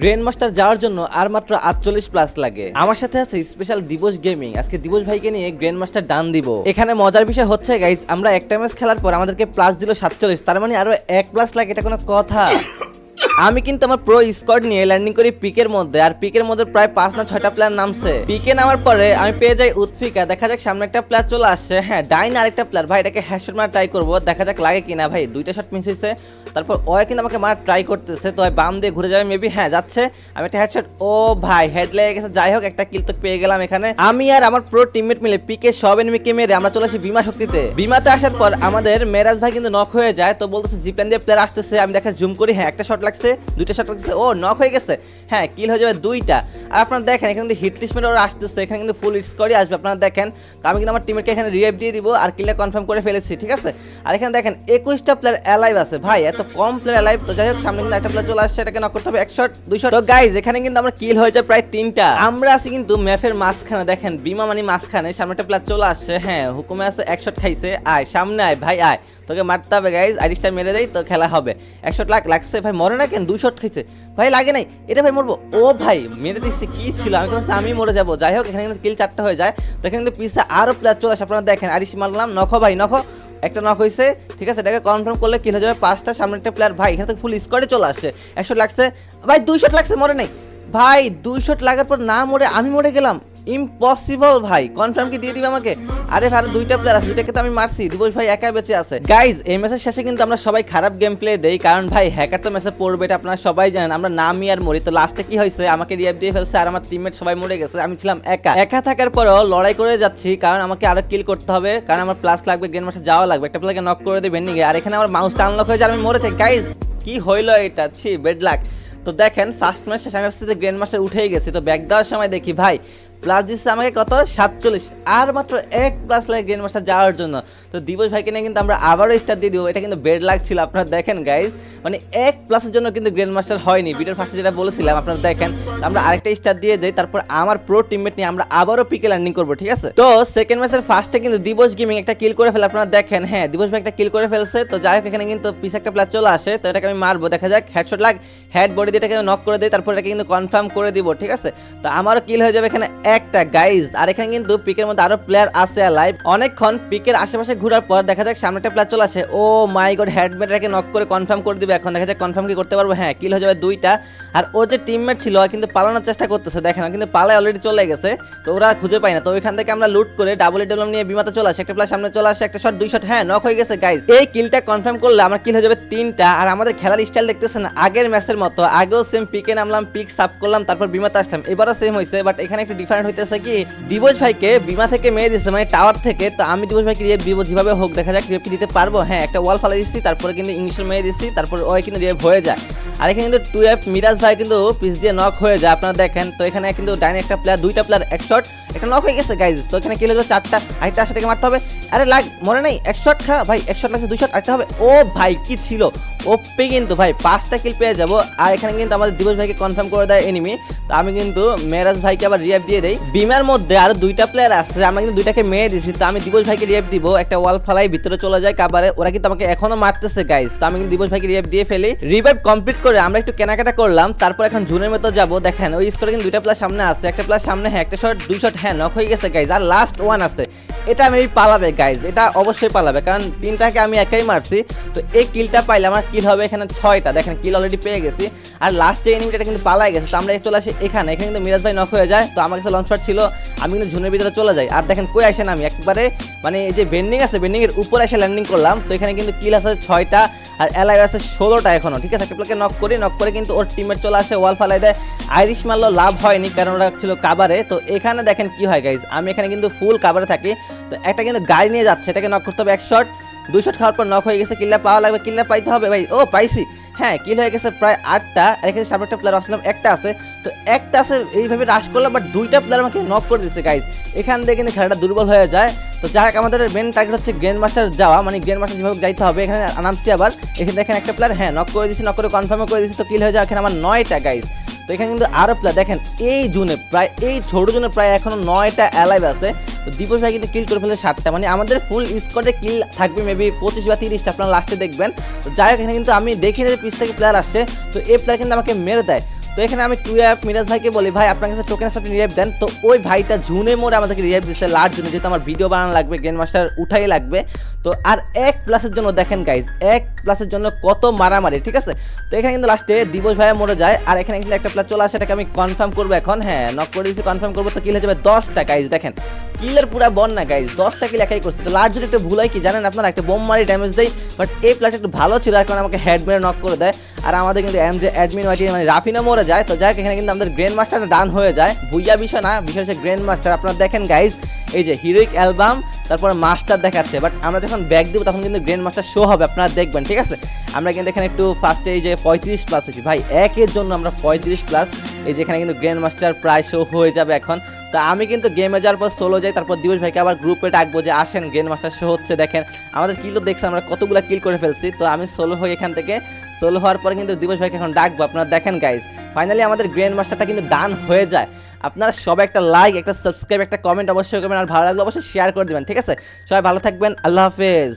Grand master যাওয়ার জন্য আর মাত্র আটচল্লিশ প্লাস লাগে। আমার সাথে আছে স্পেশাল দিবস গেমিং আজকে দিবস ভাইকে নিয়ে গ্র্যান্ড মাস্টার ডান দিব। এখানে মজার বিষয় হচ্ছে গাইস আমরা একটা ম্যাচ খেলার পর আমাদেরকে প্লাস দিল সাতচল্লিশ, তার মানে আরও এক প্লাস লাগে, এটা কোনো কথা। আমি কিন্তু আমার প্রো স্কোয়াড নিয়ে ল্যান্ডিং করি পিকের মধ্যে, আর পিকের মধ্যে প্রায় পাঁচ না ছয়টা প্লেয়ার নামছে। পিকে নামার পরে আমি পেয়ে যাই উৎফিকা, দেখা যাক সামনে একটা প্লেয়ার চলে আসছে। হ্যাঁ ডাইন আরেকটা প্লেয়ার ভাই এটাকে হ্যাশট মারা ট্রাই করব, দেখা যাক লাগে কিনা ভাই। দুইটা শট মিস হয়েছে তারপর ও কিন্তু আমাকে মারা ট্রাই করতেছে, তো বাম দিয়ে ঘুরে যাবে মেবি হ্যাঁ যাচ্ছে। আমি একটা হেডশট ও ভাই হেড লেগে গেছে, যাই হোক, একটা কিল তো পেয়ে গেলাম এখানে। আমি আর আমার প্রো টিমমেট মিলে পিকে সব এনিমিকে মেরে আমরা চলে আসি বিমা শক্তিতে। বিমাতে আসার পর আমাদের মেরাজ ভাই কিন্তু নক হয়ে যায়, তো বলতেছে জিপ্ল্যান দিয়ে প্লেয়ার আসতেছে, আমি দেখা জুম করি হ্যাঁ একটা শট লাগছে। দুইটা শট লাগছে, ও নক হয়ে গেছে। হ্যাঁ কিল হয়ে যাবে দুইটা। আর আপনারা দেখেন, এখানে কিন্তু হিট লিস্ট মেরে ওরা আসতেছে, এখানে কিন্তু ফুল স্কোরই আসবে, আপনারা দেখেন। তো আমি কিন্তু আমার টিমমেটকে এখানে রিভাইভ দিয়ে দিব আর কিলটা কনফার্ম করে ফেলেছি, ঠিক আছে? আর এখানে দেখেন, একুশটা প্লেয়ার অ্যালাইভ আছে। ভাই, এত কম প্লেয়ার অ্যালাইভ তো যাই হোক, সামনে কিন্তু একটা প্লেয়ার চলে আসছে, এটাকে নক করতে হবে, এক শট দুই শট তো গাইজ এখানে কিন্তু আমার কিল হয়ে যায় প্রায় তিনটা। আমরা আছি কিন্তু ম্যাপের মাঝখানে, দেখেন বিমা মানে মাঝখানে, সামনে একটা প্লেয়ার চলে আসছে হ্যাঁ হুকুমে আছে, এক শট খাইছে, আয়, সামনে আয়, ভাই, আয়। তোকে মারতে হবে গাইজ আইডিসটা মেরে দেয় তো খেলা হবে। একশো লাখ লাগছে, ভাই মরে না কেন? দুই শট খাইছে। ভাই, লাগে নাই। এটা ভাই মরবো। ও ভাই, মেরে দিচ্ছি কি ছিল? আমি ভাবছি আমি মরে যাব। যাই হোক, এখানে কিন্তু কিল চারটা হয়ে যায়। তো এখানে কিন্তু পিসে আরও প্লেয়ার চলে আসে। আপনারা দেখেন আইডিস মারলাম। নখো ভাই, নখো। একটা নক হয়েছে ঠিক আছে? এটাকে কনফার্ম করলে কি হয়ে যাবে। পাঁচটা, সামনে একটা প্লেয়ার ভাই, এখানে তো ফুল স্কোয়াডে চলে আসছে একশো লাগছে। ভাই, দুই শট লাগছে, মরে নাই। ভাই, দুই শট লাগার পর না মরে আমি মরে গেলাম। ইম্পসিবল ভাই। কনফার্ম কি দিয়ে দিবে আমাকে? আরে ভাই দুইটা প্লেয়ার আছে, দুইটাকে তো আমি মারছি দিবস ভাই একা বেঁচে আছে। গাইজ এই ম্যাচের শেষে কিন্তু আমরা সবাই খারাপ গেম প্লে দেই, কারণ ভাই হ্যাকার তো ম্যাচে পড়বে, এটা আপনারা সবাই জানেন, আমরা নামি আর মরি। তো লাস্টে কি হয়েছে? আমাকে রিয়াব দিয়ে ফেলছে আর আমার টিমমেট সবাই মরে গেছে, আমি ছিলাম একা। একা থাকার পরেও লড়াই করে যাচ্ছি, কারণ আমাকে আরও কিল করতে হবে, কারণ আমার প্লাস লাগবে গেম মাসে যাওয়া লাগবে। একটা প্লেয়ারকে নক করে দেবেন নিগে আর এখানে আমার মাউসটা আনলক হয়ে যায় আমি মরে যাই। গাইজ কি হইল এটা? ছি বেড লাক তো দেখেন ফার্স্ট ম্যাচ শেষ আমি যে গ্র্যান্ড মাস্টার উঠেই গেছি, তো ব্যাক দেওয়ার সময় দেখি, ভাই প্লাস দিচ্ছে আমাকে কত? সাতচল্লিশ। আর মাত্র এক প্লাস লাগে গ্র্যান্ড মাস্টার যাওয়ার জন্য। তো দিবস ভাইকে নিয়ে কিন্তু আমরা আবারও স্টার দিয়ে দিব। এটা কিন্তু বেড লাগছিল আপনারা দেখেন গাইজ মানে এক প্লাসের জন্য কিন্তু গ্র্যান্ড মাস্টার হয়নি। ভিডিওর ফার্স্টে যেটা বলেছিলাম, আপনারা দেখেন। আমরা আরেকটা স্টার দিয়ে যাই, তারপর আমার প্রো টিমমেট নিয়ে আমরা আবারও পিকে ল্যান্ডিং করব, ঠিক আছে? তো সেকেন্ড ম্যাচের ফার্স্টে কিন্তু দিবস গেমিং একটা কিল করে ফেলে, আপনারা দেখেন। হ্যাঁ দিবস ভাই একটা কিল করে ফেলছে। তো যাই হোক, এখানে কিন্তু পিস একটা প্লাস চলে আসে। তো এটাকে আমি মারবো, দেখা যাক। হেডশট লাগ হেড বডি দিয়ে এটাকে নক করে দিই, তারপর এটাকে কিন্তু কনফার্ম করে দিব, ঠিক আছে? তো আমারও কিল হয়ে যাবে এখানে একটা গাইজ আর এখানে কিন্তু পিকের মধ্যে আরও প্লেয়ার আছে লাইভ অনেকক্ষণ পিকের আশেপাশে ঘোরার পর দেখা যাক সামনে একটা প্লেয়ার চলে আসে। ও মাই গড হেডমেটটাকে নক করে কনফার্ম করে দিবে এখন। দেখা যাক কনফার্ম কি করতে পারব। হ্যাঁ কিল হয়ে যাবে দুইটা। আর ও যে টিমমেট ছিল কিন্তু পালানোর চেষ্টা করতেছে। দেখেন কিন্তু পালায় অলরেডি চলে গেছে। তো ওরা খুঁজে পায় না। তো ওইখান থেকে আমরা লুট করে ডাবল ডেলম নিয়ে বিমাতে চলে আসে। একটা প্লেয়ার সামনে চলে আসে, একটা শট দুই শট হ্যাঁ নক হয়ে গেছে গাইজ এই কিলটা কনফার্ম করলে আমার কিল হয়ে যাবে তিনটা। আর আমাদের খেলার স্টাইল দেখতেছেন আগের ম্যাচের মতো। আগেও সেম পিকে নামলাম পিক সাপ করলাম, তারপর বিমাতে আসলাম। এবারও সেম হয়েছে বাট এখানে একটু হইতেছে কি দিবস ভাইকে বিমা থেকে মেয়ে দিচ্ছে মানে টাওয়ার থেকে। তো আমি দিবস ভাইকে রিয়েভ দিব যেভাবে হোক, দেখা যাক রিয়েভ দিতে পারব। হ্যাঁ একটা ওয়াল ফালাই দিচ্ছি তারপরে কিন্তু ইংলিশের মেয়ে দিচ্ছি তারপর ওই কিন্তু রিয়েভ হয়ে যায়। আর এখানে কিন্তু টু এফ মিরাজ ভাই কিন্তু পিস দিয়ে নক হয়ে যায়, আপনারা দেখেন। তো এখানে কিন্তু ডাইনে একটা প্লেয়ার দুইটা প্লেয়ার এক শট একটা নক হয়ে গেছে গাইজ তো এখানে কি হলো চারটা, আরেকটা আশা থেকে মারতে হবে। আরে লাগ মনে নাই, এক শট খা, ভাই, এক শট লাগছে, দুই শট আরেকটা হবে। ও ভাই, কি ছিল? ওপে কিন্তু ভাই, পাঁচটা কিল পেয়ে যাব। আর এখানে কিন্তু আমাদের দিবস ভাইকে কনফার্ম করে দেয় এনিমি তো আমি কিন্তু মেরাজ ভাইকে আবার রিয়াপ দিয়ে দেই। বিমার মধ্যে আরও দুইটা প্লেয়ার আছে, আমরা কিন্তু দুইটাকে মেয়ে দিছি তো আমি দিবস ভাইকে রিয়াপ দিব। একটা ওয়াল ফালাই ভিতরে চলে যায় কাবারে ওরা কিন্তু আমাকে এখনও মারতেছে গাইজ তো আমি কিন্তু দিবস ভাইকে রিয়াপ দিয়ে ফেলি। রিভাইভ কমপ্লিট করে আমরা একটু কেনাকাটা করলাম। তারপর এখন জুনের মতো যাব। দেখেন, ওই স্কোরে কিন্তু দুইটা প্লেয়ার সামনে আছে। একটা প্লেয়ার সামনে হ্যাঁ একটা শট দুই শট হ্যাঁ নক হয়ে গেছে গাইজ আর লাস্ট ওয়ান আছে। এটা আমি পালাবে গাইজ এটা অবশ্যই পালাবে। কারণ তিনটাকে আমি একাই মারছি। তো এই কিলটা পাইলে আমার কিল হবে এখানে ছয়টা। দেখেন, কিল অলরেডি পেয়ে গেছি। আর লাস্ট যে এনিমিটা কিন্তু পালাই গেছে, তো আমরা চলে আসি এখানে। এখানে কিন্তু মিরাজ ভাই নক হয়ে যায়, তো আমার কাছে লঞ্চ প্যাড ছিল। আমি কিন্তু ঝুনের ভিতরে চলে যাই। আর দেখেন, কই আসেন আমি? একবারে মানে যে বেন্ডিং আছে বেন্ডিং এর উপরে এসে ল্যান্ডিং করলাম। তো এখানে কিন্তু কিল আছে ছয়টা, আর এলাই আছে ষোলোটা এখনও, ঠিক আছে? একটা নক করি নক করে কিন্তু ওর টিমের চলে আসে ওয়াল ফালাই দেয়। আইরিশ মারলো লাভ হয়নি, কারণ ওরা ছিল কাবারে তো এখানে দেখেন কি হয় গাইজ আমি এখানে কিন্তু ফুল কাবারে থাকি। তো একটা কিন্তু গাড়ি নিয়ে যাচ্ছে, এটাকে নক করতে হবে এক শট দুই শট খাওয়ার পর নক হয়ে গেছে, কিল্লা পাওয়া লাগবে, কিল্লা পাইতে হবে ভাই। ও, পাইছি। হ্যাঁ কিল হয়ে গেছে প্রায় আটটা। এখানে সামনে একটা প্লেয়ার আসলাম, একটা আছে। তো একটা আছে, এইভাবে রাশ করলাম বাট দুইটা প্লেয়ার আমাকে নক করে দিচ্ছে গাইজ এখান থেকে কিন্তু খেলাটা দুর্বল হয়ে যায়। তো যাই হোক, আমাদের মেন টার্গেট হচ্ছে গ্র্যান্ড মাস্টার যাওয়া। মানে গ্র্যান্ড মাস্টার যেভাবে যাইতে হবে, এখানে নামছি আবার। এখানে দেখেন একটা প্লেয়ার হ্যাঁ নক করে দিচ্ছি নক করে কনফার্ম করে দিচ্ছি তো কিল হয়ে যায় এখানে আমার নয়টা গাইজ তো এখানে কিন্তু আরও প্লেয়ার দেখেন, এই জুনে প্রায়, এই ছোট জুনে প্রায় এখনও নয়টা অ্যালাইভ আছে। তো দীপক ভাই কিন্তু কিল করে ফেলে সাতটা। মানে আমাদের ফুল স্কোয়াডে কিল থাকবে মেবি পঁচিশ বা তিরিশটা, আপনারা লাস্টে দেখবেন। তো যাই হোক, এখানে কিন্তু আমি দেখি না যে পিস থেকে প্লেয়ার আসছে। তো এই প্লেয়ার কিন্তু আমাকে মেরে দেয়। তো এখানে আমি টু অ্যাপ মিরাজ ভাইকে বলি, ভাই, আপনার কাছে টোকেনের সাথে রিভাইভ দেন। তো ওই ভাইটা জুনে মোড়ে আমাদেরকে রিভাইভ দিচ্ছে লাস্ট জুনে, যেহেতু আমার ভিডিও বানানো লাগবে গ্র্যান্ড মাস্টার উঠাই লাগবে। তো আর এক প্লাসের জন্য দেখেন গাইজ এক প্লাসের জন্য কত মারামারি, ঠিক আছে? তো এখানে কিন্তু লাস্টে দিবস ভাইয়া মরে যায়, আর এখানে কিন্তু একটা প্লাস চলে আসে, এটাকে আমি কনফার্ম করব এখন। হ্যাঁ নক করে দিয়েছি কনফার্ম করব, তো কিল হয়ে যাবে দশটা গাইজ দেখেন। কিলের পুরা বন না গাইজ দশটা কিল একাই করছে। তো জুড়ে একটু ভুল হয় কি জানেন? আপনারা একটা বোম মারি ড্যামেজ দেয় বাট এই প্লাসটা একটু ভালো ছিল এখন আমাকে হেড নক করে দেয়। আর আমাদের কিন্তু অ্যাডমিন ওয়াইটি মানে রাফিনা মরে যায়। তো যাই এখানে কিন্তু আমাদের গ্র্যান্ড মাস্টার ডান হয়ে যায়। ভুইয়া বিষয় না বিষয় হচ্ছে গ্র্যান্ড মাস্টার আপনারা দেখেন গাইজ এই যে হিরোইক অ্যালবাম তারপর মাস্টার দেখাচ্ছে। বাট আমরা যখন ব্যাক দিব, তখন কিন্তু গ্র্যান্ড মাস্টার শো হবে, আপনারা দেখবেন, ঠিক আছে? আমরা কিন্তু এখানে একটু ফার্স্টে এই যে পঁয়ত্রিশ প্লাস হয়েছি। ভাই একের জন্য আমরা পঁয়ত্রিশ প্লাস এই যে এখানে কিন্তু গ্র্যান্ড মাস্টার প্রায় শো হয়ে যাবে এখন। তা আমি কিন্তু গেমে যাওয়ার পর সোলো যাই, তারপর দিবস ভাইকে আবার গ্রুপে ডাকবো যে আসেন গ্র্যান্ড মাস্টার শো হচ্ছে, দেখেন আমাদের কিল তো দেখছেন, আমরা কতগুলো কিল করে ফেলছি। তো আমি সোলো হই এখান থেকে। সোলো হওয়ার পরে কিন্তু দিবস ভাইকে এখন ডাকবো, আপনারা দেখেন গাইজ ফাইনালি আমাদের গ্র্যান্ড মাস্টারটা কিন্তু ডান হয়ে যায়। আপনারা সবাই একটা লাইক একটা সাবস্ক্রাইব একটা কমেন্ট অবশ্যই করবেন। আর ভালো লাগলে অবশ্যই শেয়ার করে দেবেন, ঠিক আছে? সবাই ভালো থাকবেন, আল্লাহ হাফেজ।